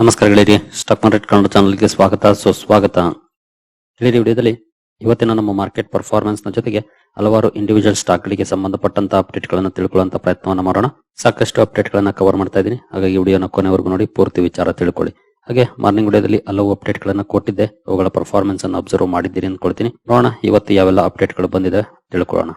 ನಮಸ್ಕಾರ ಗೆಳೆಯರಿ stock market Kannada ಚಾನಲ್ಗೆ ಸ್ವಾಗತ, ಸುಸ್ವಾಗತ. ಗೆಳೆಯರಿ ವಿಡಿಯೋದಲ್ಲಿ ಇವತ್ತಿನ ನಮ್ಮ ಮಾರ್ಕೆಟ್ ಪರ್ಫಾರ್ಮೆನ್ಸ್ನ ಜೊತೆಗೆ ಹಲವಾರು ಇಂಡಿವಿಜುವಲ್ ಸ್ಟಾಕ್ ಗಳಿಗೆ ಸಂಬಂಧಪಟ್ಟಂತ ಅಪ್ಡೇಟ್ ಗಳನ್ನ ತಿಳ್ಕೊಳ್ಳುವಂತ ಪ್ರಯತ್ನವನ್ನ ಮಾಡೋಣ. ಸಾಕಷ್ಟು ಅಪ್ಡೇಟ್ ಗಳನ್ನ ಕವರ್ ಮಾಡ್ತಾ ಇದ್ದೀನಿ. ಹಾಗಾಗಿ ವಿಡಿಯೋನ ಕೊನೆವರೆಗೂ ನೋಡಿ, ಪೂರ್ತಿ ವಿಚಾರ ತಿಳ್ಕೊಳ್ಳಿ. ಹಾಗೆ ಮಾರ್ನಿಂಗ್ ವಿಡಿಯೋದಲ್ಲಿ ಹಲವು ಅಪ್ಡೇಟ್ ಗಳನ್ನ ಕೊಟ್ಟಿದ್ದೆ. ಅವುಗಳ ಪರ್ಫಾರ್ಮೆನ್ಸ್ ಅನ್ನು ಅಬ್ಸರ್ವ್ ಮಾಡಿದ್ದೀರಿ ಅಂದ್ಕೊಳ್ತೀನಿ. ನೋಡೋಣ, ಇವತ್ತು ಯಾವೆಲ್ಲ ಅಪ್ಡೇಟ್ಗಳು ಬಂದಿದೆ ತಿಳ್ಕೊಳ್ಳೋಣ.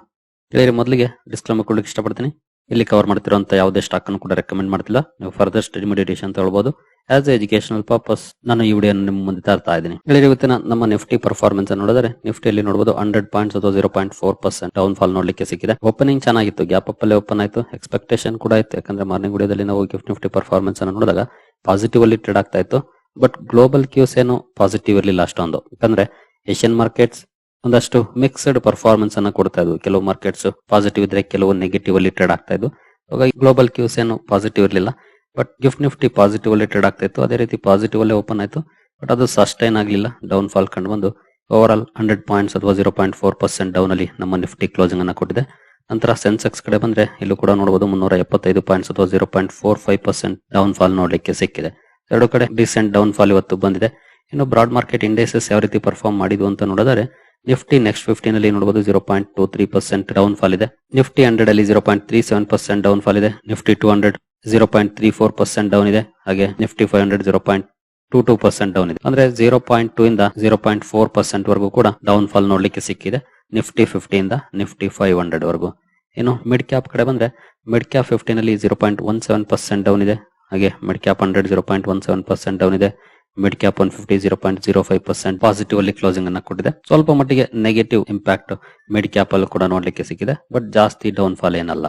ಗೆಳೆಯರಿ, ಮೊದಲಿಗೆ ಡಿಸ್ಕ್ಲೇಮರ್ ಕೊಡ್ಲಿಕ್ಕೆ ಇಷ್ಟಪಡ್ತೀನಿ. ಇಲ್ಲಿ ಕವರ್ ಮಾಡ್ತಿರುವಂತ ಯಾವುದೇ ಸ್ಟಾಕ್ ಅನ್ನು ಕೂಡ ರೆಕಮೆಂಡ್ ಮಾಡ್ತಿಲ್ಲ. ನೀವು ಫರ್ದರ್ ಸ್ಟಡಿ ಮೆಡಿಟೇಷನ್ ತಗೊಳ್ಬಹುದು ಆಸ್ ಎಜುಕೇಶನಲ್ ಪರ್ಪಸ್ ನಾನು ಈ ವಿಡಿಯೋ ನಿಮ್ಮ ಮುಂದೆ ತರ್ತಾ ಇದ್ದೀನಿ. ಇವತ್ತಿನ ನಮ್ಮ ನಿಫ್ಟಿ ಪರ್ಫಾರ್ಮೆನ್ಸ್ ನೋಡಿದ್ರೆ ನೋಡಿದ್ರೆ ನಿಫ್ಟಿಯಲ್ಲಿ ನೋಡಬಹುದು ಹಂಡ್ರೆಡ್ ಪಾಯಿಂಟ್ಸ್ ಅಥವಾ zero point four percent down fall ನೋಡ್ಲಿಕ್ಕೆ ಸಿಕ್ಕಿದೆ. ಓಪನಿಂಗ್ ಚೆನ್ನಾಗಿತ್ತು ಗ್ಯಾಪ್ ಅಪ್ ಅಲ್ಲಿ ಓಪನ್ ಆಯಿತು ಎಕ್ಸ್ಪೆಕ್ಟೇಷನ್ ಕೂಡ ಇತ್ತು ಯಾಕಂದ್ರೆ ಮಾರ್ನಿಂಗ್ ವಿಡಿಯೋದಲ್ಲಿ ನಾವು ಗಿಫ್ಟ್ ನಿಫ್ಟಿ ಪರ್ಫಾರ್ಮೆನ್ಸ್ ಅನ್ನು ನೋಡಿದಾಗ ಪಾಸಿಟಿವ್ ಅಲ್ಲಿ ಟ್ರೇಡ್ ಆಗ್ತಾ ಇತ್ತು. ಬಟ್ ಗ್ಲೋಬಲ್ ಕ್ಯೂಸ್ ಏನು ಪಾಸಿಟಿವ್ ಇರಲಿಲ್ಲ ಅಷ್ಟೊಂದು. ಯಾಕಂದ್ರೆ ಏಷ್ಯನ್ ಮಾರ್ಕೆಟ್ಸ್ ಒಂದಷ್ಟು ಮಿಕ್ಸ್ಡ್ ಪರ್ಫಾರ್ಮೆನ್ಸ್ ಅನ್ನ ಕೊಡ್ತಾ ಇದ್ವು. ಕೆಲವು ಮಾರ್ಕೆಟ್ಸ್ ಪಾಸಿಟಿವ್ ಇದ್ರೆ, ಕೆಲವು ನೆಗೆಟಿವ್ ಅಲ್ಲಿ ಟ್ರೇಡ್ ಆಗ್ತಾ ಇದ್ವು. ಹಾಗಾಗಿ ಗ್ಲೋಬಲ್ ಕ್ಯೂಸ್ ಏನು ಪಾಸಿಟಿವ್ ಇರಲಿಲ್ಲ. ಬಟ್ ಗಿಫ್ಟ್ ನಿಫ್ಟಿ ಪಾಸಿಟಿವ್ ಅಲ್ಲಿ ಟ್ರೇಡ್ ಆಗ್ತಾ ಇತ್ತು. ಅದೇ ರೀತಿ ಪಾಸಿಟಿವ್ ಅಲ್ಲೇ ಓಪನ್ ಆಯ್ತು. ಬಟ್ ಅದು ಸಸ್ಟೈನ್ ಆಗಲಿಲ್ಲ. ಡೌನ್ ಫಾಲ್ ಕಂಡು ಬಂದು ಓವರ್ ಆಲ್ ಹಂಡ್ರೆಡ್ ಪಾಯಿಂಟ್ಸ್ ಅಥವಾ zero point four percent down ಅಲ್ಲಿ ನಮ್ಮ ನಿಫ್ಟಿ ಕ್ಲೋಸಿಂಗ್ ಅನ್ನ ಕೊಟ್ಟಿದೆ. ನಂತರ ಸೆನ್ಸೆಕ್ಸ್ ಕಡೆ ಬಂದ್ರೆ ಇಲ್ಲೂ ಕೂಡ ನೋಡಬಹುದು ಮುನ್ನೂರ ಎಪ್ಪತ್ತೈದು ಪಾಯಿಂಟ್ಸ್ ಅಥವಾ zero point four five percent down fall ನೋಡಲಿಕ್ಕೆ ಸಿಕ್ಕಿದೆ. ಎರಡು ಕಡೆ ಡಿಸೆಂಟ್ ಡೌನ್ ಫಾಲ್ ಇವತ್ತು ಬಂದಿದೆ. ಇನ್ನು ಬ್ರಾಡ್ ಮಾರ್ಕೆಟ್ ಇಂಡೆಕ್ಸಸ್ ಯಾವ ರೀತಿ ಪರ್ಫಾರ್ಮ್ ಮಾಡಿದ್ವು ಅಂತ ನೋಡಿದರೆ ನಿಫ್ಟಿ ನೆಕ್ಸ್ಟ್ ಫಿಫ್ಟೀನ್ ಅಲ್ಲಿ ನೋಡಬಹುದು zero point two three percent down fall ಇದೆ. ನಿಫ್ಟಿ ಹಂಡ್ರೆಡ್ ಅಲ್ಲಿ zero point three seven percent down fall ಇದೆ. Nifty two hundred zero point three four percent down ಇದೆ. ಹಾಗೆ Nifty five hundred zero point two two percent down ಇದೆ. ಅಂದ್ರೆ zero point two ಇಂದ zero point four percent ವರೆಗೂ ಕೂಡ down fall ನೋಡ್ಲಿಕ್ಕೆ ಸಿಕ್ಕಿದೆ. ನಿಫ್ಟಿ ಫಿಫ್ಟಿ ಇಂದ ನಿಫ್ಟಿ ಫೈವ್ ಹಂಡ್ರೆಡ್ ವರೆಗೂ. ಇನ್ನು ಮಿಡ್ ಕ್ಯಾಪ್ ಕಡೆ ಬಂದ್ರೆ mid cap ಫಿಫ್ಟಿನಲ್ಲಿ zero point one seven percent down ಇದೆ. ಹಾಗೆ mid cap hundred zero point one seven percent down ಇದೆ. Mid cap one fifty zero point zero five percent positive ಅಲ್ಲಿ closing ಅನ್ನ ಕೊಟ್ಟಿದೆ. ಸ್ವಲ್ಪ ಮಟ್ಟಿಗೆ ನೆಗೆಟಿವ್ ಇಂಪ್ಯಾಕ್ಟ್ ಮಿಡ್ ಕ್ಯಾಪ್ ಅಲ್ಲಿ ಕೂಡ ನೋಡ್ಲಿಕ್ಕೆ ಸಿಕ್ಕಿದೆ. ಬಟ್ ಜಾಸ್ತಿ ಡೌನ್ ಫಾಲ್ ಏನಲ್ಲ.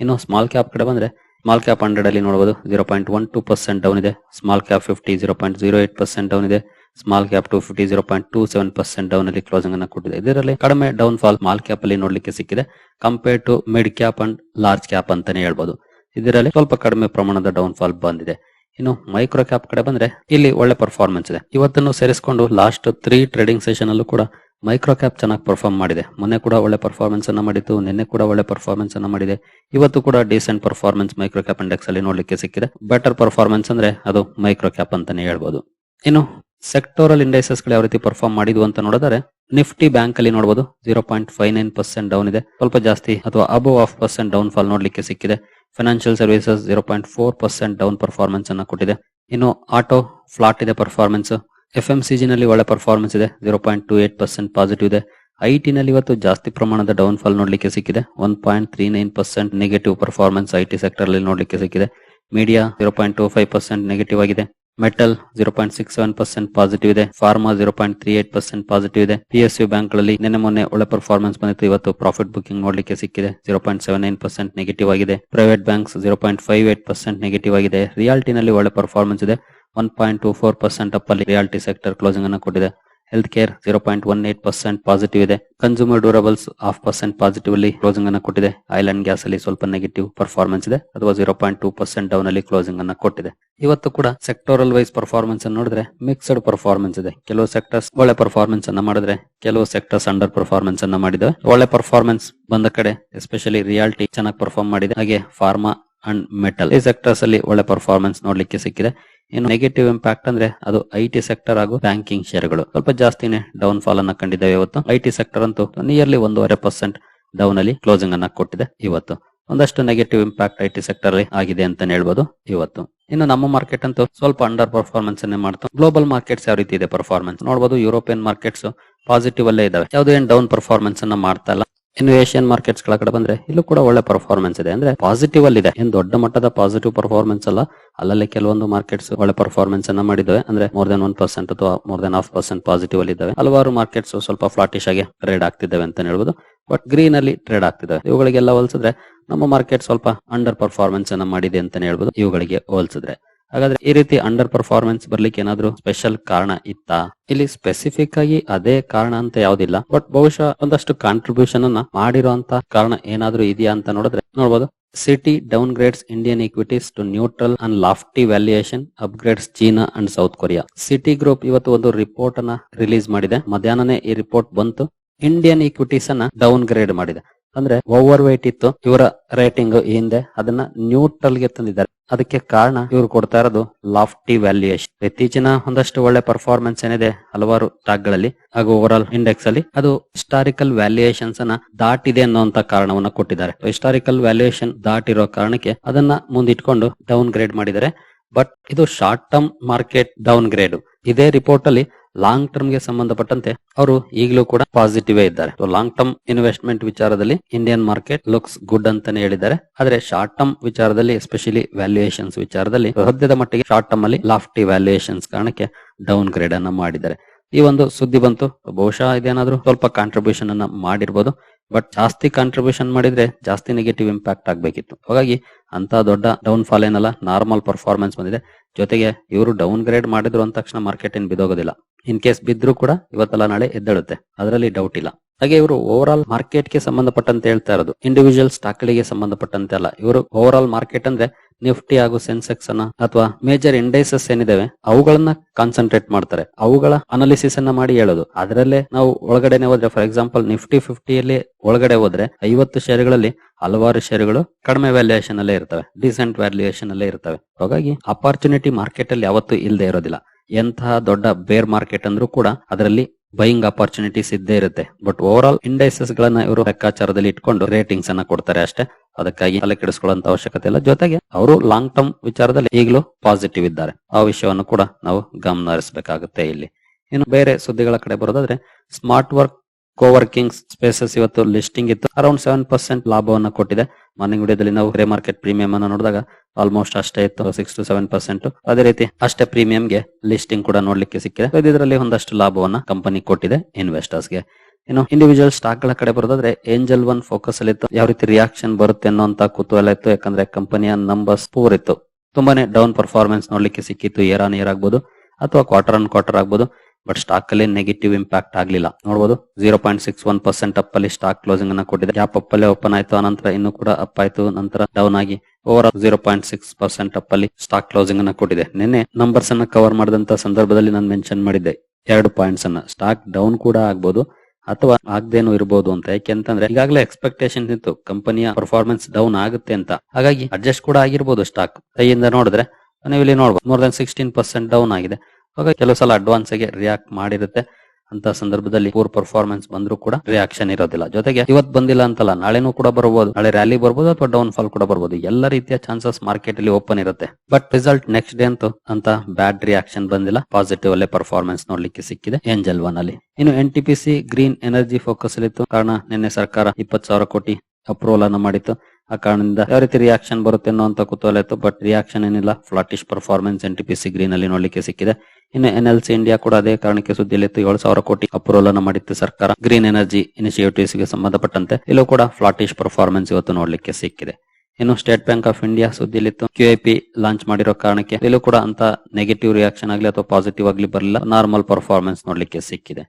ಇನ್ನು ಸ್ಮಾಲ್ ಕ್ಯಾಪ್ ಕಡೆ ಬಂದ್ರೆ ಸ್ಮಾಲ್ ಕ್ಯಾಪ್ ಹಂಡ್ರೆಡ್ ಅಲ್ಲಿ ನೋಡಬಹುದು zero point one two percent down ಇದೆ. Small cap fifty zero point zero eight percent down ಇದೆ. Small cap two fifty zero point two seven percent down ಅಲ್ಲಿ closing ಅನ್ನ ಕೊಟ್ಟಿದೆ. ಇದರಲ್ಲಿ ಕಡಿಮೆ ಡೌನ್ ಫಾಲ್ ಸ್ಮಾಲ್ ಕ್ಯಾಪ್ ಅಲ್ಲಿ ನೋಡ್ಲಿಕ್ಕೆ ಸಿಕ್ಕಿದೆ. Compare to mid cap and large cap ಅಂತಾನೆ ಹೇಳ್ಬಹುದು ಇದರಲ್ಲಿ ಸ್ವಲ್ಪ ಕಡಿಮೆ ಪ್ರಮಾಣದ ಡೌನ್ ಫಾಲ್ ಬಂದಿದೆ. ಇನ್ನು ಮೈಕ್ರೋ ಕ್ಯಾಪ್ ಕಡೆ ಬಂದ್ರೆ ಇಲ್ಲಿ ಒಳ್ಳೆ ಪರ್ಫಾರ್ಮೆನ್ಸ್ ಇದೆ. ಇವತ್ತನ್ನು ಸೇರಿಸಿಕೊಂಡು ಲಾಸ್ಟ್ ತ್ರೀ ಟ್ರೇಡಿಂಗ್ ಸೆಷನ್ ಅಲ್ಲೂ ಕೂಡ ಮೈಕ್ರೋ ಕ್ಯಾಪ್ ಚೆನ್ನಾಗಿ ಪರ್ಫಾರ್ಮ್ ಮಾಡಿದೆ. ಮೊನ್ನೆ ಕೂಡ ಒಳ್ಳೆ ಪರ್ಫಾರ್ಮೆನ್ಸ್ ಅನ್ನ ಮಾಡಿತ್ತು, ನಿನ್ನೆ ಕೂಡ ಒಳ್ಳೆ ಪರ್ಫಾರ್ಮೆನ್ಸ್ ಅನ್ನ ಮಾಡಿದೆ. ಇವತ್ತು ಕೂಡ decent performance micro cap index ಅಲ್ಲಿ ನೋಡ್ಲಿಕ್ಕೆ ಸಿಕ್ಕಿದೆ. ಬೆಟರ್ ಪರ್ಫಾರ್ಮೆನ್ಸ್ ಅಂದ್ರೆ ಅದು ಮೈಕ್ರೋ ಕ್ಯಾಪ್ ಅಂತಾನೆ ಹೇಳ್ಬೋದು. ಇನ್ನು ಸೆಕ್ಟೋರಲ್ ಇಂಡೈಸಸ್ಗಳು ಯಾವ ರೀತಿ ಪರ್ಫಾರ್ಮ್ ಮಾಡಿದ್ವು ಅಂತ ನೋಡಿದ್ರೆ ನಿಫ್ಟಿ ಬ್ಯಾಂಕ್ ಅಲ್ಲಿ ನೋಡಬಹುದು zero point five nine percent down ಇದೆ. ಸ್ವಲ್ಪ ಜಾಸ್ತಿ ಅಥವಾ above half percent down fall ನೋಡ್ಲಿಕ್ಕೆ ಸಿಕ್ಕಿದೆ. Financial services zero point four percent down performance ಅನ್ನ ಕೊಟ್ಟಿದೆ. ಇನ್ನು ಆಟೋ ಫ್ಲಾಟ್ ಇದೆ ಪರ್ಫಾರ್ಮೆನ್ಸ್ ಎಫ್ ಎಂ ನಲ್ಲಿ ಒಳ್ಳೆ ಪರ್ಫಾರ್ಮೆನ್ಸ್ ಇದೆ. Zero point two eight percent positive ಇದೆ. ಐ ಟಿ ನಲ್ಲಿ ಇವತ್ತು ಜಾಸ್ತಿ ಪ್ರಮಾಣದ ಡೌನ್ ಫಾಲ್ ನೋಡಲಿಕ್ಕೆ ಸಿಕ್ಕಿದೆ. One point three nine percent negative performance I T sector ಅಲ್ಲಿ ನೋಡ್ಲಿಕ್ಕೆ ಸಿಕ್ಕಿದೆ. Media zero point two five percent negative ಆಗಿದೆ. Metal zero point six seven percent positive ಇದೆ. Pharma zero point three eight percent positive ಇದೆ. P S U ಬ್ಯಾಂಕ್ಗಳಲ್ಲಿ ನಿನ್ನೆ ಮೊನ್ನೆ ಒಳ್ಳೆ ಪರ್ಫಾರ್ಮೆನ್ಸ್ ಬಂದಿತ್ತು. ಇವತ್ತು ಪ್ರಾಫಿಟ್ ಬುಕಿಂಗ್ ನೋಡಲಿಕ್ಕೆ ಸಿಕ್ಕಿದೆ. Zero point seven nine percent negative ಆಗಿದೆ. Private banks zero point five eight percent negative ಆಗಿದೆ. ರಿಯಾಲ್ಟಿನಲ್ಲಿ ಒಳ್ಳೆ ಪರ್ಫಾರ್ಮೆನ್ಸ್ ಇದೆ. One point two four percent up ಅಲ್ಲಿ ರಿಯಾಲ್ಟಿ ಸೆಕ್ಟರ್ ಕ್ಲೋಸಿಂಗ್ ಅನ್ನು ಕೊಟ್ಟಿದೆ. Health care zero point one eight percent positive ಇದೆ. Consumer durables half percent positive ಅಲ್ಲಿ closing ಅನ್ನು ಕೊಟ್ಟಿದೆ. ಅಂಡ್ ಗ್ಯಾಸ್ ಅಲ್ಲಿ ಸ್ವಲ್ಪ ನೆಗೆಟಿವ್ ಪರ್ಫಾರ್ಮೆನ್ಸ್ ಇದೆ. ಅಥವಾ zero point two percent down ಅಲ್ಲಿ ಕ್ಲೋಸಿಂಗ್ ಅನ್ನು ಕೊಟ್ಟಿದೆ. ಇವತ್ತು ಕೂಡ ಸೆಕ್ಟೋರಲ್ ವೈಸ್ ಪರ್ಫಾರ್ಮೆನ್ಸ್ ಅನ್ನು ನೋಡಿದ್ರೆ ಮಿಕ್ಸ್ಡ್ ಪರ್ಫಾರ್ಮೆನ್ಸ್ ಇದೆ. ಕೆಲವು ಸೆಕ್ಟರ್ಸ್ ಒಳ್ಳೆ ಪರ್ಫಾರ್ಮೆನ್ಸ್ ಅನ್ನ ಮಾಡಿದ್ರೆ, ಕೆಲವು ಸೆಕ್ಟರ್ಸ್ ಅಂಡರ್ ಪರ್ಫಾರ್ಮೆನ್ಸ್ ಅನ್ನ ಮಾಡಿದೆ. ಒಳ್ಳೆ ಪರ್ಫಾರ್ಮೆನ್ಸ್ ಬಂದ ಕಡೆ ಎಸ್ಪೆಷಲಿ ರಿಯಾಲ್ಟಿ ಚೆನ್ನಾಗಿ ಪರ್ಫಾರ್ಮ್ ಮಾಡಿದೆ. ಹಾಗೆ ಫಾರ್ಮಾ ಅಂಡ್ ಮೆಟಲ್ ಈ ಸೆಕ್ಟರ್ಸ್ ಅಲ್ಲಿ ಒಳ್ಳೆ ಪರ್ಫಾರ್ಮೆನ್ಸ್ ನೋಡ್ಲಿಕ್ಕೆ ಸಿಕ್ಕಿದೆ. ಇನ್ನು ನೆಗೆಟಿವ್ ಇಂಪ್ಯಾಕ್ಟ್ ಅಂದ್ರೆ ಅದು ಐ ಟಿ ಸೆಕ್ಟರ್ ಹಾಗೂ ಬ್ಯಾಂಕಿಂಗ್ ಶೇರ್ಗಳು ಸ್ವಲ್ಪ ಜಾಸ್ತಿನೇ ಡೌನ್ ಫಾಲ್ ಅನ್ನ ಕಂಡಿದ್ದೇವೆ ಇವತ್ತು. ಐ ಟಿ ಸೆಕ್ಟರ್ ಅಂತೂ ನಿಯರ್ಲಿ ಒಂದೂವರೆ ಪರ್ಸೆಂಟ್ ಡೌನ್ ಅಲ್ಲಿ ಕ್ಲೋಸಿಂಗ್ ಅನ್ನ ಕೊಟ್ಟಿದೆ ಇವತ್ತು. ಒಂದಷ್ಟು negative impact I T sector ಅಲ್ಲಿ ಆಗಿದೆ ಅಂತ ಹೇಳ್ಬೋದು ಇವತ್ತು. ಇನ್ನು ನಮ್ಮ ಮಾರ್ಕೆಟ್ ಅಂತೂ ಸ್ವಲ್ಪ ಅಂಡರ್ ಪರ್ಫಾರ್ಮೆನ್ಸ್ ಅನ್ನೇ ಮಾಡ್ತಾ. ಗ್ಲೋಬಲ್ ಮಾರ್ಕೆಟ್ಸ್ ಯಾವ ರೀತಿ ಇದೆ ಪರ್ಫಾರ್ಮೆನ್ಸ್ ನೋಡಬಹುದು ಯುರೋಪಿಯನ್ ಮಾರ್ಕೆಟ್ಸ್ ಪಾಸಿಟಿವ್ ಅಲ್ಲೇ ಇದಾವೆ ಯಾವುದೇ ಡೌನ್ ಪರ್ಫಾರ್ಮೆನ್ಸ್ ಅನ್ನ ಮಾಡ್ತಾ ಇಲ್ಲ. ಇನ್ನು ಏಷ್ಯನ್ ಮಾರ್ಕೆಟ್ಸ್ಗಳ ಕಡೆ ಬಂದ್ರೆ ಇಲ್ಲೂ ಕೂಡ ಒಳ್ಳೆ ಪರ್ಫಾರ್ಮೆನ್ಸ್ ಇದೆ. ಅಂದ್ರೆ ಪಾಸಿಟಿವ್ ಅಲ್ಲಿ ಇದೆ ಏನ್ ದೊಡ್ಡ ಮಟ್ಟದ ಪಾಸಿಟಿವ್ ಪರ್ಫಾರ್ಮೆನ್ಸ್ ಅಲ್ಲ. ಅಲ್ಲಲ್ಲಿ ಕೆಲವೊಂದು ಮಾರ್ಕೆಟ್ಸ್ ಒಳ್ಳೆ ಪರ್ಫಾರ್ಮೆನ್ಸ್ ಅನ್ನ ಮಾಡಿದಾವೆ ಅಂದ್ರೆ ಮೋರ್ ದನ್ ಒನ್ ಪರ್ಸೆಂಟ್ ಅಥವಾ more than half percent positive ಅಲ್ಲಿ ಇದಾವೆ ಹಲವಾರು ಮಾರ್ಕೆಟ್ಸ್ ಸ್ವಲ್ಪ ಫ್ಲಾಟಿಶ್ ಆಗಿ ಟ್ರೇಡ್ ಆಗ್ತಿದ್ದಾವೆ ಅಂತ ಹೇಳ್ಬೋದು. ಬಟ್ ಗ್ರೀನ್ ಅಲ್ಲಿ ಟ್ರೇಡ್ ಆಗ್ತಿದ್ದಾವೆ. ಇವುಗಳಿಗೆಲ್ಲ ಹೋಲಿಸಿದ್ರೆ ನಮ್ಮ ಮಾರ್ಕೆಟ್ ಸ್ವಲ್ಪ ಅಂಡರ್ ಪರ್ಫಾರ್ಮೆನ್ಸ್ ಅನ್ನ ಮಾಡಿದೆ ಅಂತಾನೆ ಹೇಳ್ಬೋದು. ಇವುಗಳಿಗೆ ಹೋಲಿಸಿದ್ರೆ. ಹಾಗಾದ್ರೆ ಈ ರೀತಿ ಅಂಡರ್ ಪರ್ಫಾರ್ಮೆನ್ಸ್ ಬರ್ಲಿಕ್ಕೆ ಏನಾದ್ರು ಸ್ಪೆಷಲ್ ಕಾರಣ ಇತ್ತಾ? ಇಲ್ಲಿ ಸ್ಪೆಸಿಫಿಕ್ ಆಗಿ ಅದೇ ಕಾರಣ ಅಂತ ಯಾವ್ದಿಲ್ಲ ಬಟ್ ಬಹುಶಃ ಒಂದಷ್ಟು ಕಾಂಟ್ರಿಬ್ಯೂಷನ್ ಅನ್ನ ಮಾಡಿರುವಂತ ಕಾರಣ ಏನಾದ್ರು ಇದೆಯಾ ಅಂತ ನೋಡಿದ್ರೆ ನೋಡಬಹುದು Citi downgrades Indian equities to neutral and lofty valuation upgrades China and South Korea Citigroup ಇವತ್ತು ಒಂದು ರಿಪೋರ್ಟ್ ಅನ್ನ ರಿಲೀಸ್ ಮಾಡಿದೆ. ಮಧ್ಯಾಹ್ನನೇ ಈ ರಿಪೋರ್ಟ್ ಬಂತು. ಇಂಡಿಯನ್ ಈಕ್ವಿಟೀಸ್ ಅನ್ನ ಡೌನ್ ಗ್ರೇಡ್ ಮಾಡಿದೆ. ಅಂದ್ರೆ ಓವರ್ ವೇಟ್ ಇತ್ತು. ಇವರ ರೇಟಿಂಗ್ ಹಿಂದೆ ಅದನ್ನ ನ್ಯೂಟ್ರಲ್ಗೆ ತಂದಿದ್ದಾರೆ. ಅದಕ್ಕೆ ಕಾರಣ ಇವರು ಕೊಡ್ತಾ ಇರೋದು ಲಾಫ್ಟಿ ವ್ಯಾಲ್ಯೂಯೇಷನ್ ಇತ್ತೀಚಿನ ಒಂದಷ್ಟು ಒಳ್ಳೆ ಪರ್ಫಾರ್ಮೆನ್ಸ್ ಏನಿದೆ ಹಲವಾರು ಸ್ಟಾಕ್ಗಳಲ್ಲಿ ಹಾಗೂ ಓವರ್ ಆಲ್ ಇಂಡೆಕ್ಸ್ ಅಲ್ಲಿ ಅದು ಹಿಸ್ಟಾರಿಕಲ್ ವ್ಯಾಲ್ಯೂಯೇಷನ್ಸ್ ಅನ್ನ ದಾಟಿದೆ ಅನ್ನುವಂತ ಕಾರಣವನ್ನ ಕೊಟ್ಟಿದ್ದಾರೆ. ಹಿಸ್ಟಾರಿಕಲ್ ವ್ಯಾಲ್ಯೂಯೇಷನ್ ದಾಟಿರೋ ಕಾರಣಕ್ಕೆ ಅದನ್ನ ಮುಂದಿಟ್ಕೊಂಡು ಡೌನ್ ಗ್ರೇಡ್ ಮಾಡಿದ್ದಾರೆ. ಬಟ್ ಇದು short term market downgrade ಇದೇ ರಿಪೋರ್ಟ್ ಅಲ್ಲಿ ಲಾಂಗ್ ಟರ್ಮ್ಗೆ ಸಂಬಂಧಪಟ್ಟಂತೆ ಅವರು ಈಗಲೂ ಕೂಡ ಪಾಸಿಟಿವ್ ಇದ್ದಾರೆ. ಲಾಂಗ್ ಟರ್ಮ್ ಇನ್ವೆಸ್ಟ್ಮೆಂಟ್ ವಿಚಾರದಲ್ಲಿ ಇಂಡಿಯನ್ ಮಾರ್ಕೆಟ್ ಲುಕ್ಸ್ ಗುಡ್ ಅಂತಾನೆ ಹೇಳಿದ್ದಾರೆ. ಆದ್ರೆ ಶಾರ್ಟ್ ಟರ್ಮ್ ವಿಚಾರದಲ್ಲಿ ಎಸ್ಪೆಷಲಿ ವ್ಯಾಲ್ಯೂಯೇಷನ್ಸ್ ವಿಚಾರದಲ್ಲಿ, ಸದ್ಯದ ಮಟ್ಟಿಗೆ ಶಾರ್ಟ್ ಟರ್ಮ್ ಅಲ್ಲಿ ಲಾಫ್ಟಿ ವ್ಯಾಲ್ಯೂಯೇಷನ್ಸ್ ಕಾರಣಕ್ಕೆ ಡೌನ್ ಗ್ರೇಡ್ ಅನ್ನ ಮಾಡಿದ್ದಾರೆ. ಈ ಒಂದು ಸುದ್ದಿ ಬಂತು. ಬಹುಶಃ ಇದೇನಾದ್ರೂ ಸ್ವಲ್ಪ ಕಾಂಟ್ರಿಬ್ಯೂಷನ್ ಅನ್ನ ಮಾಡಿರ್ಬೋದು. ಬಟ್ ಜಾಸ್ತಿ ಕಾಂಟ್ರಿಬ್ಯೂಷನ್ ಮಾಡಿದ್ರೆ ಜಾಸ್ತಿ ನೆಗೆಟಿವ್ ಇಂಪ್ಯಾಕ್ಟ್ ಆಗಬೇಕಿತ್ತು. ಹಾಗಾಗಿ ಅಂತ ದೊಡ್ಡ ಡೌನ್ ಫಾಲ್ ಏನಲ್ಲ ನಾರ್ಮಲ್ ಪರ್ಫಾರ್ಮೆನ್ಸ್ ಬಂದಿದೆ. ಜೊತೆಗೆ ಇವರು ಡೌನ್ ಗ್ರೇಡ್ ಮಾಡಿದ್ರು ಅಂದ ತಕ್ಷಣ ಮಾರ್ಕೆಟ್ ಏನ್ ಬಿದೋಗೋದಿಲ್ಲ. ಇನ್ ಕೇಸ್ ಬಿದ್ರು ಕೂಡ ಇವತ್ತಲ್ಲ ನಾಳೆ ಎದ್ದೇಳುತ್ತೆ. ಅದರಲ್ಲಿ ಡೌಟ್ ಇಲ್ಲ. ಹಾಗೆ ಇವರು ಓವರ್ ಆಲ್ ಮಾರ್ಕೆಟ್ಗೆ ಸಂಬಂಧಪಟ್ಟಂತೆ ಹೇಳ್ತಾ ಇರೋದು. ಇಂಡಿವಿಜುವಲ್ ಸ್ಟಾಕ್ ಗಳಿಗೆ ಸಂಬಂಧಪಟ್ಟಂತೆ ಅಲ್ಲ. ಇವರು ಓವರ್ ಆಲ್ ಮಾರ್ಕೆಟ್ ಅಂದ್ರೆ ನಿಫ್ಟಿ ಹಾಗೂ ಸೆನ್ಸೆಕ್ಸ್ ಅನ್ನ ಅಥವಾ ಮೇಜರ್ ಇಂಡೈಸಸ್ ಏನಿದಾವೆ, ಅವುಗಳನ್ನ ಕಾನ್ಸಂಟ್ರೇಟ್ ಮಾಡ್ತಾರೆ. ಅವುಗಳ ಅನಾಲಿಸಿಸ್ ಅನ್ನ ಮಾಡಿ ಹೇಳೋದು. ಅದರಲ್ಲೇ ನಾವು ಒಳಗಡೆನೆ ಹೋದ್ರೆ ಫಾರ್ ಎಕ್ಸಾಂಪಲ್ ನಿಫ್ಟಿ ಫಿಫ್ಟಿಯಲ್ಲಿ ಒಳಗಡೆ ಹೋದ್ರೆ, ಐವತ್ತು ಶೇರ್ಗಳಲ್ಲಿ ಹಲವಾರು ಶೇರ್ಗಳು ಕಡಿಮೆ ವ್ಯಾಲ್ಯೂಯೇಷನ್ ಅಲ್ಲೇ ಇರ್ತವೆ. ಡಿಸೆಂಟ್ ವ್ಯಾಲ್ಯೂಯೇಷನ್ ಅಲ್ಲೇ ಇರ್ತವೆ. ಹಾಗಾಗಿ ಅಪಾರ್ಚುನಿಟಿ ಮಾರ್ಕೆಟ್ ಅಲ್ಲಿ ಯಾವತ್ತೂ ಇಲ್ಲದೆ ಇರೋದಿಲ್ಲ. ಎಂತಹ ದೊಡ್ಡ ಬೇರ್ ಮಾರ್ಕೆಟ್ ಅಂದ್ರೂ ಕೂಡ ಅದರಲ್ಲಿ ಬೈಯಿಂಗ್ ಅಪರ್ಚುನಿಟೀಸ್ ಇದ್ದೇ ಇರುತ್ತೆ. ಬಟ್ ಓವರ್ ಆಲ್ ಇಂಡೈಸಸ್ ಗಳನ್ನ ಇವರು ಲೆಕ್ಕಾಚಾರದಲ್ಲಿ ಇಟ್ಕೊಂಡು ರೇಟಿಂಗ್ಸ್ ಅನ್ನ ಕೊಡ್ತಾರೆ ಅಷ್ಟೇ. ಅದಕ್ಕಾಗಿ ತಲೆ ಕೆಡಿಸ್ಕೊಳ್ಳುವಂತ ಅವಶ್ಯಕತೆ ಇಲ್ಲ. ಜೊತೆಗೆ ಅವರು ಲಾಂಗ್ ಟರ್ಮ್ ವಿಚಾರದಲ್ಲಿ ಈಗಲೂ ಪಾಸಿಟಿವ್ ಇದ್ದಾರೆ. ಆ ವಿಷಯವನ್ನು ಕೂಡ ನಾವು ಗಮನ ಹರಿಸಬೇಕಾಗುತ್ತೆ ಇಲ್ಲಿ. ಇನ್ನು ಬೇರೆ ಸುದ್ದಿಗಳ ಕಡೆ ಬರೋದಾದ್ರೆ ಸ್ಮಾರ್ಟ್ ವರ್ಕ್ ಕೋವರ್ಕಿಂಗ್ ಸ್ಪೇಸಸ್ ಇವತ್ತು ಲಿಸ್ಟಿಂಗ್ ಇತ್ತು. ಅರೌಂಡ್ ಸೆವೆನ್ ಪರ್ಸೆಂಟ್ ಲಾಭವನ್ನು ಕೊಟ್ಟಿದೆ. ಮಾರ್ನಿಂಗ್ ವಿಡಿಯೋದಲ್ಲಿ ನಾವು ಗ್ರೇ ಮಾರ್ಕೆಟ್ ಪ್ರೀಮಿಯಂ ಅನ್ನ ನೋಡಿದಾಗ ಆಲ್ಮೋಸ್ಟ್ ಅಷ್ಟೇ ಇತ್ತು ಸಿಕ್ಸ್ ಟು ಸೆವೆನ್ ಪರ್ಸೆಂಟ್ ಅದೇ ರೀತಿ ಅಷ್ಟೇ ಪ್ರೀಮಿಯಂಗೆ ಲಿಸ್ಟಿಂಗ್ ಕೂಡ ನೋಡ್ಲಿಕ್ಕೆ ಸಿಕ್ಕಿದೆ. ಇದರಲ್ಲಿ ಒಂದಷ್ಟು ಲಾಭವನ್ನ ಕಂಪನಿ ಕೊಟ್ಟಿದೆ ಇನ್ವೆಸ್ಟರ್ಸ್ಗೆ. ಇನ್ನು ಇಂಡಿವಿಜುವಲ್ ಸ್ಟಾಕ್ಗಳ ಕಡೆ ಬರೋದಾದ್ರೆ ಏಂಜಲ್ ಒನ್ ಫೋಕಸ್ ಅಲ್ಲಿ ಯಾವ ರೀತಿ ರಿಯಾಕ್ಷನ್ ಬರುತ್ತೆ ಅನ್ನೋಂತ ಕುತೂಹಲ ಇತ್ತು. ಯಾಕಂದ್ರೆ ಕಂಪನಿಯ ನಂಬರ್ಸ್ ಪೂರ್ ಇತ್ತು. ತುಂಬಾನೇ ಡೌನ್ ಪರ್ಫಾರ್ಮೆನ್ಸ್ ನೋಡ್ಲಿಕ್ಕೆ ಸಿಕ್ಕಿತ್ತು. ಇಯರ್ ಆನ್ ಇಯರ್ ಆಗ್ಬೋದು ಅಥವಾ ಕ್ವಾರ್ಟರ್ ಆನ್ ಕ್ವಾರ್ಟರ್ ಆಗ್ಬೋದು. ಬಟ್ ಸ್ಟಾಕ್ ಅಲ್ಲಿ ನೆಗೆಟಿವ್ ಇಂಪ್ಯಾಕ್ಟ್ ಆಗಲಿಲ್ಲ. ನೋಡಬಹುದು zero point six one percent up ಅಲ್ಲಿ ಸ್ಟಾಕ್ ಕ್ಲೋಸಿಂಗ್ ಅನ್ನ ಕೊಟ್ಟಿದೆ. ಗ್ಯಾಪ್ ಅಪ್ ಅಲ್ಲಿ ಓಪನ್ ಆಯ್ತು. ಅನಂತರ ಇನ್ನು ಕೂಡ ಅಪ್ ಆಯ್ತು. ನಂತರ ಡೌನ್ ಆಗಿ overall zero point six percent up ಅಲ್ಲಿ ಸ್ಟಾಕ್ ಕ್ಲೋಸಿಂಗ್ ಅನ್ನ ಕೊಟ್ಟಿದೆ. ನಿನ್ನೆ ನಂಬರ್ಸ್ ಅನ್ನ ಕವರ್ ಮಾಡಿದಂತ ಸಂದರ್ಭದಲ್ಲಿ ನಾನು ಮೆನ್ಷನ್ ಮಾಡಿದ್ದೆ. ಎರಡು ಪಾಯಿಂಟ್ಸ್ ಅನ್ನ. ಸ್ಟಾಕ್ ಡೌನ್ ಕೂಡ ಆಗ್ಬಹುದು ಅಥವಾ ಆಗದೇನು ಇರಬಹುದು ಅಂತ. ಯಾಕೆಂತಂದ್ರೆ ಈಗಾಗಲೇ ಎಕ್ಸ್ಪೆಕ್ಟೇಷನ್ ಇತ್ತು. ಕಂಪನಿಯ ಪರ್ಫಾರ್ಮೆನ್ಸ್ ಡೌನ್ ಆಗುತ್ತೆ ಅಂತ. ಹಾಗಾಗಿ ಅಡ್ಜಸ್ಟ್ ಕೂಡ ಆಗಿರ್ಬೋದು ಸ್ಟಾಕ್ ಕೈಯಿಂದ ನೋಡಿದ್ರೆ ನೀವು ಇಲ್ಲಿ ನೋಡಬಹುದು more than sixteen percent down ಆಗಿದೆ. ಹಾಗಾಗಿ ಕೆಲವು ಸಲ ಅಡ್ವಾನ್ಸ್ ಆಗಿ ರಿಯಾಕ್ಟ್ ಮಾಡಿರುತ್ತೆ. ಅಂತ ಸಂದರ್ಭದಲ್ಲಿ ಪೂರ್ ಪರ್ಫಾರ್ಮೆನ್ಸ್ ಬಂದ್ರು ಕೂಡ ರಿಯಾಕ್ಷನ್ ಇರೋದಿಲ್ಲ. ಜೊತೆಗೆ ಇವತ್ ಬಂದಿಲ್ಲ ಅಂತಲ್ಲ, ನಾಳೆನೂ ಕೂಡ ಬರಬಹುದು ನಾಳೆ ರ್ಯಾಲಿ ಬರಬಹುದು ಅಥವಾ ಡೌನ್ ಫಾಲ್ ಕೂಡ ಬರ್ಬೋದು. ಎಲ್ಲ ರೀತಿಯ ಚಾನ್ಸಸ್ ಮಾರ್ಕೆಟ್ ಅಲ್ಲಿ ಓಪನ್ ಇರುತ್ತೆ. ಬಟ್ ರಿಸಲ್ಟ್ ನೆಕ್ಸ್ಟ್ ಡೇ ಅಂತೂ ಅಂತ ಬ್ಯಾಡ್ ರಿಯಾಕ್ಷನ್ ಬಂದಿಲ್ಲ. ಪಾಸಿಟಿವ್ ಅಲ್ಲೇ ಪರ್ಫಾರ್ಮೆನ್ಸ್ ನೋಡ್ಲಿಕ್ಕೆ ಸಿಕ್ಕಿದೆ ಏಂಜಲ್ ಒನ್ ಅಲ್ಲಿ. ಇನ್ನು N T C green energy focus ಅಲ್ಲಿ ಕಾರಣ ನಿನ್ನೆ ಸರ್ಕಾರ ಇಪ್ಪತ್ತು ಸಾವಿರ ಕೋಟಿ ಅಪ್ರೂವಲ್ ಅನ್ನ ಮಾಡಿತ್ತು. ಆ ಕಾರಣದಿಂದ ಯಾವ ರೀತಿ ರಿಯಾಕ್ಷನ್ ಬರುತ್ತೆ ಅನ್ನೋ ಕುತೂಹಲ ಇತ್ತು. ಬಟ್ ರಿಯಾಕ್ಷನ್ ಏನಿಲ್ಲ. Flattish performance N T P C green ಅಲ್ಲಿ ನೋಡ್ಲಿಕ್ಕೆ ಸಿಕ್ಕಿದೆ. ಇನ್ನು ಎನ್ ಎಲ್ ಸಿ ಇಂಡಿಯಾ ಕೂಡ ಅದೇ ಕಾರಣಕ್ಕೆ ಸುದ್ದಿಯಲ್ಲಿತ್ತು ಏಳು ಸಾವಿರ ಕೋಟಿ ಅಪ್ರೂವಲ್ ಅನ್ನು ಮಾಡಿತ್ತು ಸರ್ಕಾರ. ಗ್ರೀನ್ ಎನರ್ಜಿ ಇನಿಷಿಯೇಟಿವ್ಸ್ಗೆ ಸಂಬಂಧಪಟ್ಟಂತೆ ಇಲ್ಲೂ ಕೂಡ ಫ್ಲಾಟಿಶ್ ಪರ್ಫಾರ್ಮೆನ್ಸ್ ಇವತ್ತು ನೋಡ್ಲಿಕ್ಕೆ ಸಿಕ್ಕಿದೆ. ಇನ್ನು ಸ್ಟೇಟ್ ಬ್ಯಾಂಕ್ ಆಫ್ ಇಂಡಿಯಾ ಸುದ್ದಿಲಿತ್ತು ಕ್ಯೂಐಪಿ ಲಾಂಚ್ ಮಾಡಿರೋ ಕಾರಣಕ್ಕೆ ಇಲ್ಲೂ ಕೂಡ ಅಂತ ನೆಗೆಟಿವ್ ರಿಯಾಕ್ಷನ್ ಆಗಲಿ ಅಥವಾ ಪಾಸಿಟಿವ್ ಆಗಲಿ ಬರಲಿಲ್ಲ. ನಾರ್ಮಲ್ ಪರ್ಫಾರ್ಮೆನ್ಸ್ ನೋಡ್ಲಿಕ್ಕೆ ಸಿಕ್ಕಿದೆ.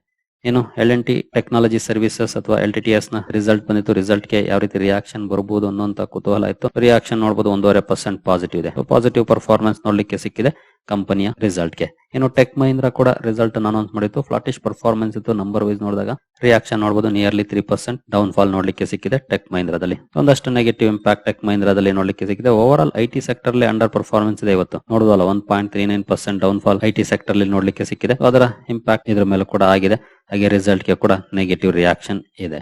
ಇನ್ನು L N T technology services ಅಥವಾ ಎಲ್ ಟಿ ಎಸ್ನ ರಿಸಲ್ಟ್ ಬಂದಿತ್ತು. ರಿಸಲ್ಟ್ಗೆ ಯಾವ ರೀತಿ ರಿಯಾಕ್ಷನ್ ಬರಬಹುದು ಅನ್ನೋಂತ ಕುತೂಹಲ ಇತ್ತು. ರಿಯಾಕ್ಷನ್ ನೋಡಬಹುದು ಒಂದೂವರೆ ಪರ್ಸೆಂಟ್ ಪಾಸಿಟಿವ್ ಇದೆ. ಪಾಸಿಟಿವ್ ಪರ್ಫಾರ್ಮೆನ್ಸ್ ನೋಡ್ಲಿಕ್ಕೆ ಸಿಕ್ಕಿದೆ ಕಂಪನಿಯ ರಿಸಲ್ಟ್ಗೆ. ಇನ್ನು ಟೆಕ್ ಮಹಿಂದ್ರ ಕೂಡ ರಿಸಲ್ಟ್ ಅನೌನ್ಸ್ ಮಾಡಿತ್ತು. ಫ್ಲಾಟಿಶ್ ಪರ್ಫಾರ್ಮೆನ್ಸ್ ಇತ್ತು ನಂಬರ್ ವೈಸ್ ನೋಡಿದಾಗ. ರಿಯಾಕ್ಷನ್ ನೋಡಬಹುದು nearly three percent down fall ನೋಡ್ಲಿಕ್ಕೆ ಸಿಕ್ಕಿದೆ ಟೆಕ್ ಮಹಿಂದ್ರದಲ್ಲಿ ಒಂದಷ್ಟು ನೆಗೆಟಿವ್ ಇಂಪ್ಯಾಕ್ಟ್ ಟೆಕ್ ಮಹಿಂದ್ರದಲ್ಲಿ ನೋಡ್ಲಿಕ್ಕೆ ಸಿಕ್ಕಿದೆ. ಓವರ್ ಆಲ್ ಐಟಿ ಸೆಕ್ಟರ್ ಅಲ್ಲಿ ಅಂಡರ್ ಪರ್ಫಾರ್ಮೆನ್ಸ್ ಇದೆ ಇವತ್ತು. ನೋಡುದಲ್ಲ one point three nine percent down fall IT sector ಅಲ್ಲಿ ನೋಡ್ಲಿಕ್ಕೆ ಸಿಕ್ಕಿದೆ. ಅದರ ಇಂಪ್ಯಾಕ್ಟ್ ಇದ್ರ ಮೇಲೆ ಕೂಡ ಆಗಿದೆ. ಹಾಗೆ ರಿಸಲ್ಟ್ಗೆ ಕೂಡ ನೆಗೆಟಿವ್ ರಿಯಾಕ್ಷನ್ ಇದೆ.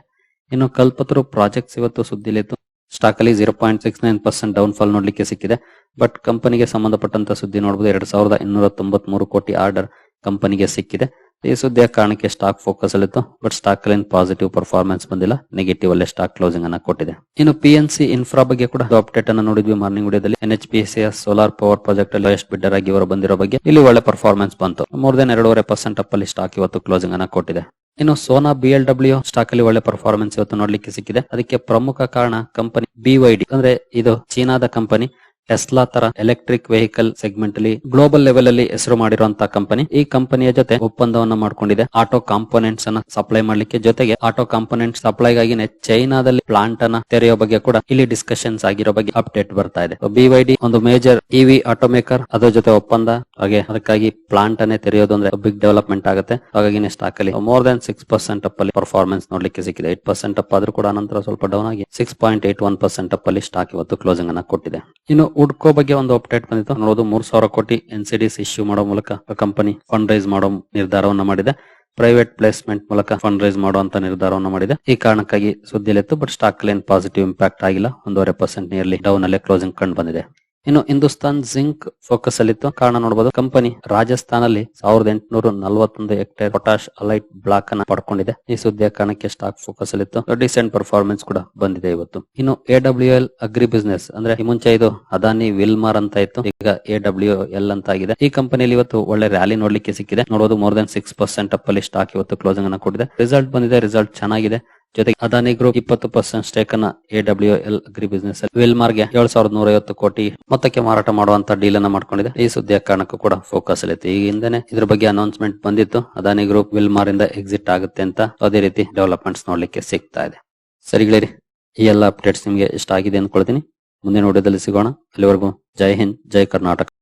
ಇನ್ನು ಕಲ್ಪತರು ಪ್ರಾಜೆಕ್ಟ್ಸ್ ಇವತ್ತು ಸುದ್ದಿಲಿ ಸ್ಟಾಕ್ ಅಲ್ಲಿ zero point six nine percent down fall ನೋಡ್ಲಿಕ್ಕೆ ಸಿಕ್ಕಿದೆ. ಬಟ್ ಕಂಪನಿಗೆ ಸಂಬಂಧಪಟ್ಟಂತ ಸುದ್ದಿ ನೋಡಬಹುದು ಎರಡ್ ಸಾವಿರದ ಇನ್ನೂರ ತೊಂಬತ್ ಮೂರು ಕೋಟಿ ಆರ್ಡರ್ ಕಂಪನಿಗೆ ಸಿಕ್ಕಿದೆ. ಈ ಸುದ್ದಿಯ ಕಾರಣಕ್ಕೆ ಸ್ಟಾಕ್ ಫೋಕಸ್ ಅಲ್ಲಿತ್ತು ಬಟ್ ಸ್ಟಾಕ್ ಅಲ್ಲಿ ಪಾಸಿಟಿವ್ ಪರ್ಫಾರ್ಮೆನ್ಸ್ ಬಂದಿಲ್ಲ ನೆಗೆಟಿವ್ ಅಲ್ಲೇ ಸ್ಟಾಕ್ ಕ್ಲೋಸಿಂಗ್ ಅನ್ನ ಕೊಟ್ಟಿದೆ. ಇನ್ನು ಪಿ ಎನ್ ಸಿ ಇನ್ಫ್ರಾ ಬಗ್ಗೆ ಕೂಡ ಅಪ್ಡೇಟ್ ಅನ್ನ ನೋಡಿದ್ವಿ ಮಾರ್ನಿಂಗ್ ವಿಡಿಯೋದಲ್ಲಿ N H P C solar power project ಅಲ್ಲಿ ಎಷ್ಟು ಬಿಡ್ಡರ್ ಆಗಿ ಇವರು ಬಂದಿರೋ ಬಗ್ಗೆ ಇಲ್ಲಿ ಒಳ್ಳೆ ಪರ್ಫಾರ್ಮೆನ್ಸ್ ಬಂತು. ಮೋರ್ ದೆನ್ ಎರಡೂವರೆ ಪರ್ಸೆಂಟ್ ಅಪ್ ಅಲ್ಲಿ ಸ್ಟಾಕ್ ಇವತ್ತು ಕ್ಲೋಸಿಂಗ್ ಅನ್ನ ಕೊಟ್ಟಿದೆ. ಇನ್ನು Sona B L W stock ಅಲ್ಲಿ ಒಳ್ಳೆ ಪರ್ಫಾರ್ಮೆನ್ಸ್ ಇವತ್ತು ನೋಡ್ಲಿಕ್ಕೆ ಸಿಕ್ಕಿದೆ. ಅದಕ್ಕೆ ಪ್ರಮುಖ ಕಾರಣ ಕಂಪನಿ ಡಿ ಅಂದ್ರೆ ಇದು ಚೀನಾದ ಕಂಪನಿ ಟೆಸ್ಲಾ ತರ ಎಲೆಕ್ಟ್ರಿಕ್ ವೆಹಿಕಲ್ ಸೆಗ್ಮೆಂಟ್ ಅಲ್ಲಿ ಗ್ಲೋಬಲ್ ಲೆವೆಲ್ ಅಲ್ಲಿ ಹೆಸರು ಮಾಡಿರುವಂತಹ ಕಂಪನಿ ಈ ಕಂಪನಿಯ ಜೊತೆ ಒಪ್ಪಂದವನ್ನ ಮಾಡಿಕೊಂಡಿದೆ. ಆಟೋ ಕಾಂಪೋನೆಂಟ್ಸ್ ಅನ್ನ ಸಪ್ಲೈ ಮಾಡ್ಲಿಕ್ಕೆ ಜೊತೆಗೆ ಆಟೋ ಕಾಂಪೋನೆಂಟ್ ಸಪ್ಲೈಗಾಗಿ ಚೈನಾದಲ್ಲಿ ಪ್ಲಾಂಟ್ ಅನ್ನ ತೆರೆಯೋ ಬಗ್ಗೆ ಕೂಡ ಇಲ್ಲಿ ಡಿಸ್ಕಷನ್ಸ್ ಆಗಿರೋ ಬಗ್ಗೆ ಅಪ್ಡೇಟ್ ಬರ್ತಾ ಇದೆ. ಬಿವೈಡಿ ಒಂದು ಮೇಜರ್ ಇವಿ ಆಟೋಮೇಕರ್ ಅದರ ಜೊತೆ ಒಪ್ಪಂದ. ಹಾಗೆ ಅದಕ್ಕಾಗಿ ಪ್ಲಾಂಟ್ ಅನ್ನೇ ತೆರೆಯೋದು ಅಂದ್ರೆ ಬಿಗ್ ಡೆವಲಪ್ಮೆಂಟ್ ಆಗುತ್ತೆ. ಹಾಗಾಗಿ ಸ್ಟಾಕ್ ಅಲ್ಲಿ more than six percent up ಅಲ್ಲಿ ಪರ್ಫಾರ್ಮೆನ್ಸ್ ನೋಡ್ಲಿಕ್ಕೆ ಸಿಕ್ಕಿದೆ. ಏಟ್ ಪರ್ಸೆಂಟ್ ಅಪ್ ಆದ್ರೂ ಕೂಡ ನಂತರ ಸ್ವಲ್ಪ ಡೌನ್ ಆಗಿ six point eight one percent up ಅಲ್ಲಿ ಸ್ಟಾಕ್ ಇವತ್ತು ಕ್ಲೋಸಿಂಗ್ ಅನ್ನ ಕೊಟ್ಟಿದೆ. ಇನ್ನು ಉಡ್ಕೋ ಬಗ್ಗೆ ಒಂದು ಅಪ್ಡೇಟ್ ಬಂದಿತ್ತು. ನೋಡೋದು ಮೂರ್ ಸಾವಿರ ಕೋಟಿ ಎನ್ ಸಿ ಇಶ್ಯೂ ಮಾಡೋ ಮೂಲಕ ಕಂಪನಿ ಫಂಡ್ ರೈಸ್ ಮಾಡೋ ನಿರ್ಧಾರವನ್ನು ಮಾಡಿದೆ. ಪ್ರೈವೇಟ್ ಪ್ಲೇಸ್ಮೆಂಟ್ ಮೂಲಕ ಫಂಡ್ ರೈಸ್ ಮಾಡುವಂತ ನಿರ್ಧಾರವನ್ನು ಮಾಡಿದೆ. ಈ ಕಾರಣಕ್ಕಾಗಿ ಸುದ್ದಿಲಿತ್ತು but stock line positive impact ಆಗಿಲ್ಲ. ಒಂದೂವರೆ ಪರ್ಸೆಂಟ್ ನಿಯರ್ಲಿ ಡೌನ್ ಅಲ್ಲೇ ಕ್ಲೋಸಿಂಗ್ ಕಂಡು ಬಂದಿದೆ. ಇನ್ನು ಹಿಂದೂಸ್ತಾನ್ ಜಿಂಕ್ ಫೋಕಸ್ ಅಲ್ಲಿತ್ತು. ಕಾರಣ ನೋಡಬಹುದು ಕಂಪನಿ ರಾಜಸ್ಥಾನಲ್ಲಿ ಸಾವಿರದ ಎಂಟುನೂರ ನಲವತ್ತೊಂದು ಹೆಕ್ಟೇರ್ ಪೊಟಾಶ್ ಅಲೈಟ್ ಬ್ಲಾಕ್ ಅನ್ನ ಪಡ್ಕೊಂಡಿದೆ. ಈ ಸುದ್ದಿಯ ಕಾರಣಕ್ಕೆ ಸ್ಟಾಕ್ ಫೋಕಸ್ ಅಲ್ಲಿತ್ತು. ಡಿಸೆಂಟ್ ಪರ್ಫಾರ್ಮೆನ್ಸ್ ಕೂಡ ಬಂದಿದೆ ಇವತ್ತು. ಇನ್ನು A W L agri business ಅಂದ್ರೆ ಈ ಮುಂಚೆ ಇದು ಅದಾನಿ ವಿಲ್ಮಾರ್ ಅಂತ ಇತ್ತು, ಈಗ ಎ ಡಬ್ಲ್ಯೂ ಎಲ್ ಅಂತ ಆಗಿದೆ ಈ ಕಂಪನಿಯಲ್ಲಿ ಇವತ್ತು ಒಳ್ಳೆ ರ್ಯಾಲಿ ನೋಡ್ಲಿಕ್ಕೆ ಸಿಕ್ಕಿದೆ. ನೋಡೋದು more than six percent up ಅಲ್ಲಿ ಸ್ಟಾಕ್ ಇವತ್ತು ಕ್ಲೋಸಿಂಗ್ ಅನ್ನ ಕೊಟ್ಟಿದೆ. ರಿಸಲ್ಟ್ ಬಂದಿದೆ, ರಿಸಲ್ಟ್ ಚೆನ್ನಾಗಿದೆ. ಜೊತೆಗೆ ಅದಾನಿ ಗ್ರೂಪ್ ಇಪ್ಪತ್ತು ಪರ್ಸೆಂಟ್ ಸ್ಟೇಕ್ ಅನ್ನ A W L agri business ವಿಲ್ಮಾರ್ಗೆ ಏಳು ಸಾವಿರದ ನೂರ ಐವತ್ತು ಕೋಟಿ ಮೊತ್ತಕ್ಕೆ ಮಾರಾಟ ಮಾಡುವಂತ ಡೀಲ್ ಅನ್ನ ಮಾಡ್ಕೊಂಡಿದೆ. ಈ ಸುದ್ದಿಯ ಕಾರಣಕ್ಕೂ ಕೂಡ ಫೋಕಸ್ ಅಲ್ಲಿತ್ತು. ಈಗ ಇದ್ರ ಬಗ್ಗೆ ಅನೌನ್ಸ್ಮೆಂಟ್ ಬಂದಿತ್ತು. ಅದಾನಿ ಗ್ರೂಪ್ ವಿಲ್ಮಾರ್ ಇಂದ ಎಕ್ಸಿಟ್ ಆಗುತ್ತೆ ಅಂತ ಅದೇ ರೀತಿ ಡೆವಲಪ್ಮೆಂಟ್ಸ್ ನೋಡ್ಲಿಕ್ಕೆ ಸಿಗ್ತಾ ಇದೆ. ಸರಿ ಗೆಳೆಯರಿ, ಈ ಎಲ್ಲ ಅಪ್ಡೇಟ್ಸ್ ನಿಮಗೆ ಇಷ್ಟ ಆಗಿದೆ ಅಂದ್ಕೊಳ್ತೀನಿ ಮುಂದಿನ ವಿಡಿಯೋದಲ್ಲಿ ಸಿಗೋಣ. ಅಲ್ಲಿವರೆಗೂ ಜೈ ಹಿಂದ್, ಜೈ ಕರ್ನಾಟಕ.